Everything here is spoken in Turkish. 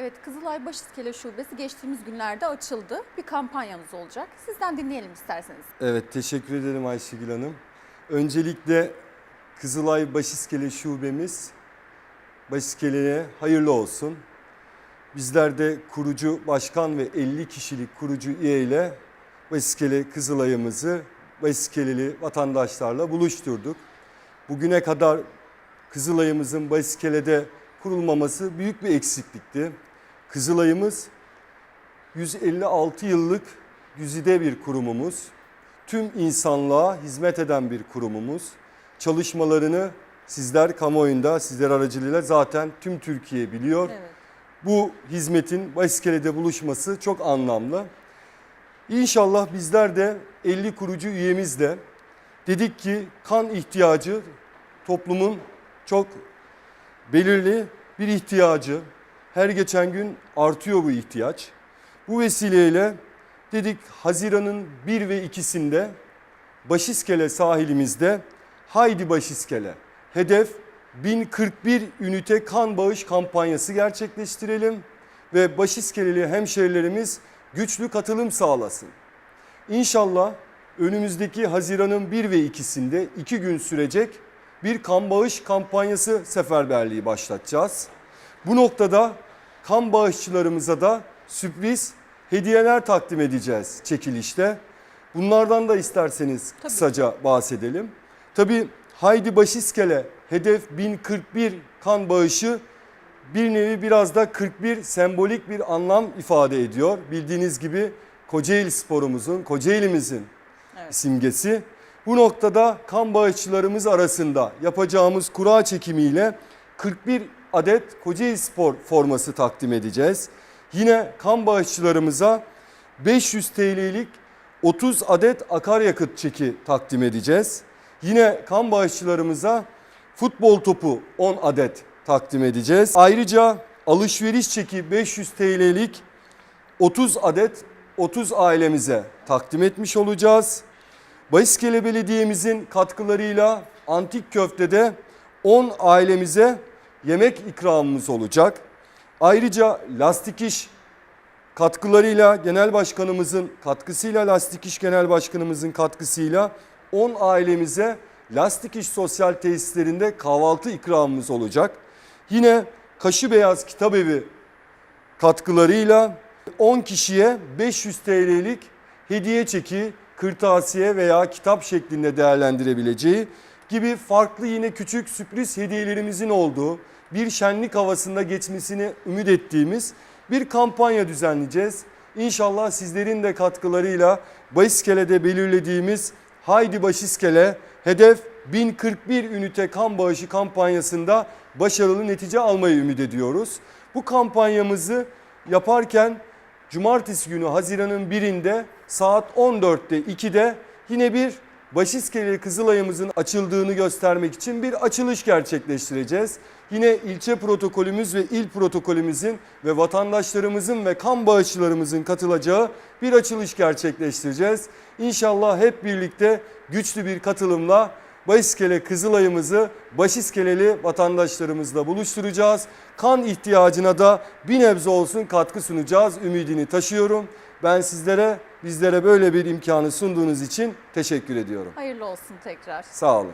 Evet, Kızılay Başiskele Şubesi geçtiğimiz günlerde açıldı. Bir kampanyanız olacak. Sizden dinleyelim isterseniz. Evet teşekkür ederim Ayşegül Hanım. Öncelikle Kızılay Başiskele Şubemiz Başiskele'ye hayırlı olsun. Bizler de kurucu başkan ve 50 kişilik kurucu üye ile Başiskele Kızılay'ımızı Başiskeleli vatandaşlarla buluşturduk. Bugüne kadar Kızılay'ımızın Başiskele'de kurulmaması büyük bir eksiklikti. Kızılay'ımız 156 yıllık güzide bir kurumumuz. Tüm insanlığa hizmet eden bir kurumumuz. Çalışmalarını sizler kamuoyunda, sizler aracılığıyla zaten tüm Türkiye biliyor. Evet. Bu hizmetin Başiskele'de buluşması çok anlamlı. İnşallah bizler de 50 kurucu üyemizle dedik ki kan ihtiyacı toplumun çok belirli bir ihtiyacı. Her geçen gün artıyor bu ihtiyaç. Bu vesileyle dedik Haziran'ın 1 ve 2'sinde Başiskele sahilimizde Haydi Başiskele hedef 1041 ünite kan bağış kampanyası gerçekleştirelim ve Başiskeleli hemşehrilerimiz güçlü katılım sağlasın. İnşallah önümüzdeki Haziran'ın 1 ve 2'sinde 2 gün sürecek bir kan bağış kampanyası seferberliği başlatacağız. Bu noktada kan bağışçılarımıza da sürpriz hediyeler takdim edeceğiz çekilişte. Bunlardan da isterseniz Tabii. kısaca bahsedelim. Tabii Haydi Başiskele hedef 1041 kan bağışı bir nevi biraz da 41 sembolik bir anlam ifade ediyor. Bildiğiniz gibi Kocaeli sporumuzun, Kocaeli'mizin Evet. simgesi. Bu noktada kan bağışçılarımız arasında yapacağımız kura çekimiyle 41 adet Kocaeli Spor forması takdim edeceğiz. Yine kan bağışçılarımıza 500 TL'lik 30 adet akaryakıt çeki takdim edeceğiz. Yine kan bağışçılarımıza futbol topu 10 adet takdim edeceğiz. Ayrıca alışveriş çeki 500 TL'lik 30 adet 30 ailemize takdim etmiş olacağız. Bayıskele Belediye'mizin katkılarıyla Antik Köfte'de 10 ailemize yemek ikramımız olacak. Ayrıca Lastik İş katkılarıyla Genel Başkanımızın katkısıyla Lastik İş Genel Başkanımızın katkısıyla 10 ailemize Lastik İş Sosyal Tesislerinde kahvaltı ikramımız olacak. Yine Kaşı Beyaz Kitabevi katkılarıyla 10 kişiye 500 TL'lik hediye çeki, kırtasiye veya kitap şeklinde değerlendirebileceği gibi farklı yine küçük sürpriz hediyelerimizin olduğu bir şenlik havasında geçmesini ümit ettiğimiz bir kampanya düzenleyeceğiz. İnşallah sizlerin de katkılarıyla Bayıskele'de belirlediğimiz Haydi Başiskele hedef 1041 ünite kan bağışı kampanyasında başarılı netice almayı ümit ediyoruz. Bu kampanyamızı yaparken Cumartesi günü Haziran'ın 1'inde saat 14'te 2'de yine bir Başiskele Kızılay'ımızın açıldığını göstermek için bir açılış gerçekleştireceğiz. Yine ilçe protokolümüz ve il protokolümüzün ve vatandaşlarımızın ve kan bağışçılarımızın katılacağı bir açılış gerçekleştireceğiz. İnşallah hep birlikte güçlü bir katılımla Başiskele Kızılay'ımızı Başiskeleli vatandaşlarımızla buluşturacağız. Kan ihtiyacına da bir nebze olsun katkı sunacağız ümidini taşıyorum. Ben sizlere bizlere böyle bir imkanı sunduğunuz için teşekkür ediyorum. Hayırlı olsun tekrar. Sağ olun.